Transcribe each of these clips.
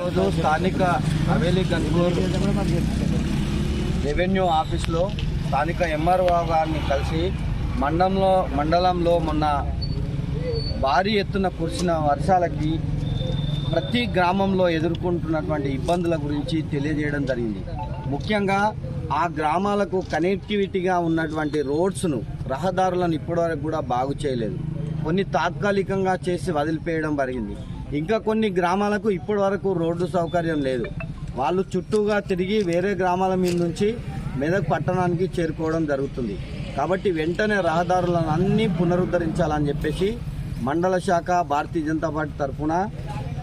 ఈరోజు స్థానిక హవేలీ గన్పూర్ రెవెన్యూ ఆఫీస్లో స్థానిక ఎంఆర్ఓ గారిని కలిసి మండలంలో మండలంలో మొన్న భారీ ఎత్తున కురిసిన వర్షాలకి ప్రతి గ్రామంలో ఎదుర్కొంటున్నటువంటి ఇబ్బందుల గురించి తెలియజేయడం జరిగింది. ముఖ్యంగా ఆ గ్రామాలకు కనెక్టివిటీగా ఉన్నటువంటి రోడ్స్ను రహదారులను ఇప్పటివరకు కూడా బాగు చేయలేదు. కొన్ని తాత్కాలికంగా చేసి వదిలిపేయడం జరిగింది. ఇంకా కొన్ని గ్రామాలకు ఇప్పటివరకు రోడ్డు సౌకర్యం లేదు. వాళ్ళు చుట్టూగా తిరిగి వేరే గ్రామాల మీద నుంచి మెదక్ పట్టణానికి చేరుకోవడం జరుగుతుంది. కాబట్టి వెంటనే రహదారులను అన్నీ పునరుద్ధరించాలని చెప్పేసి మండల శాఖ భారతీయ జనతా పార్టీ తరఫున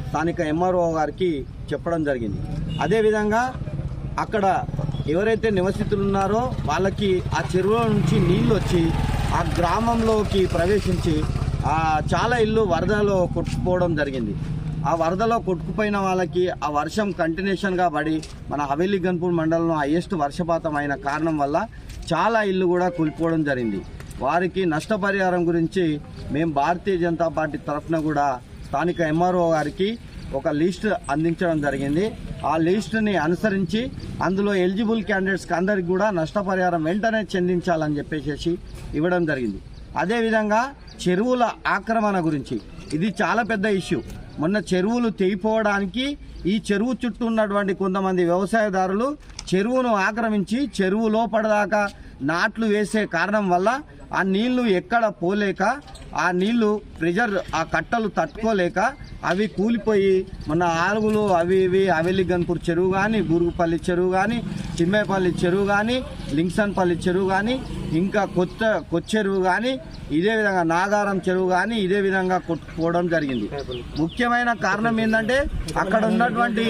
స్థానిక ఎంఆర్ఓ గారికి చెప్పడం జరిగింది. అదేవిధంగా అక్కడ ఎవరైతే నివసితులు ఉన్నారో వాళ్ళకి ఆ చెరువుల నుంచి నీళ్ళు వచ్చి ఆ గ్రామంలోకి ప్రవేశించి చాలా ఇల్లు వరదలో కొట్టుకుపోవడం జరిగింది. ఆ వరదలో కొట్టుకుపోయిన వాళ్ళకి ఆ వర్షం కంటిన్యూషన్గా పడి మన హవేలీ గన్పూర్ మండలంలో హైయెస్ట్ వర్షపాతం అయిన కారణం వల్ల చాలా ఇల్లు కూడా కూలిపోవడం జరిగింది. వారికి నష్టపరిహారం గురించి మేము భారతీయ జనతా పార్టీ తరఫున కూడా స్థానిక ఎంఆర్ఓ గారికి ఒక లిస్ట్ అందించడం జరిగింది. ఆ లిస్టుని అనుసరించి అందులో ఎలిజిబుల్ క్యాండిడేట్స్కి అందరికి కూడా నష్టపరిహారం వెంటనే చెందించాలని చెప్పేసి ఇవ్వడం జరిగింది. అదేవిధంగా చెరువుల ఆక్రమణ గురించి. ఇది చాలా పెద్ద ఇష్యూ. మొన్న చెరువులు తెగిపోవడానికి ఈ చెరువు చుట్టూ ఉన్నటువంటి కొంతమంది వ్యవసాయదారులు చెరువును ఆక్రమించి చెరువు లోపడదాకా నాట్లు వేసే కారణం వల్ల ఆ నీళ్ళు ఎక్కడ పోలేక ఆ నీళ్ళు ప్రెజర్ ఆ కట్టలు తట్టుకోలేక అవి కూలిపోయి మన ఆరుగులు అవి ఇవి అవెలిగన్పూర్ చెరువు కానీ బూరుగుపల్లి చెరువు కానీ చిమ్మేపల్లి చెరువు కానీ లింక్సన్పల్లి చెరువు కానీ ఇంకా కొత్త కొచ్చెరువు కానీ ఇదే విధంగా నాగారం చెరువు కానీ ఇదే విధంగా కొట్టుకోవడం జరిగింది. ముఖ్యమైన కారణం ఏంటంటే అక్కడ ఉన్నటువంటి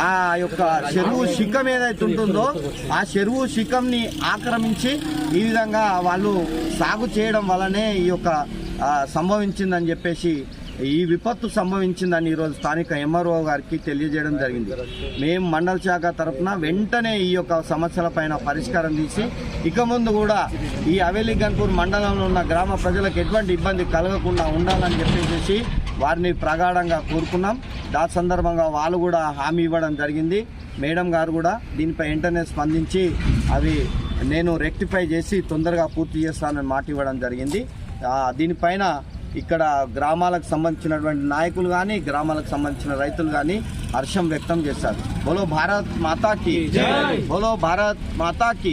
ఆ యొక్క చెరువు శిఖం ఏదైతే ఉంటుందో ఆ చెరువు శిఖంని ఆక్రమించి ఈ విధంగా వాళ్ళు సాగు చేయడం వల్లనే ఈ యొక్క సంభవించిందని చెప్పేసి ఈ విపత్తు సంభవించిందని ఈరోజు స్థానిక ఎంఆర్ఓ గారికి తెలియజేయడం జరిగింది. మేము మండల శాఖ తరఫున వెంటనే ఈ యొక్క సమస్యలపైన పరిష్కారం తీసి ఇక ముందు కూడా ఈ హవేలీ గన్పూర్ మండలంలో ఉన్న గ్రామ ప్రజలకు ఎటువంటి ఇబ్బంది కలగకుండా ఉండాలని చెప్పేసి వారిని ప్రగాఢంగా కోరుకున్నాం. దాని సందర్భంగా వాళ్ళు కూడా హామీ ఇవ్వడం జరిగింది. మేడం గారు కూడా దీనిపై వెంటనే స్పందించి అవి నేను రెక్టిఫై చేసి తొందరగా పూర్తి చేస్తానని మాట ఇవ్వడం జరిగింది. దీనిపైన ఇక్కడ గ్రామాలకు సంబంధించినటువంటి నాయకులు కానీ గ్రామాలకు సంబంధించిన రైతులు కానీ హర్షం వ్యక్తం చేశారు. బోలో భారత్ మాతాకి బోలో భారత్ మాతాకి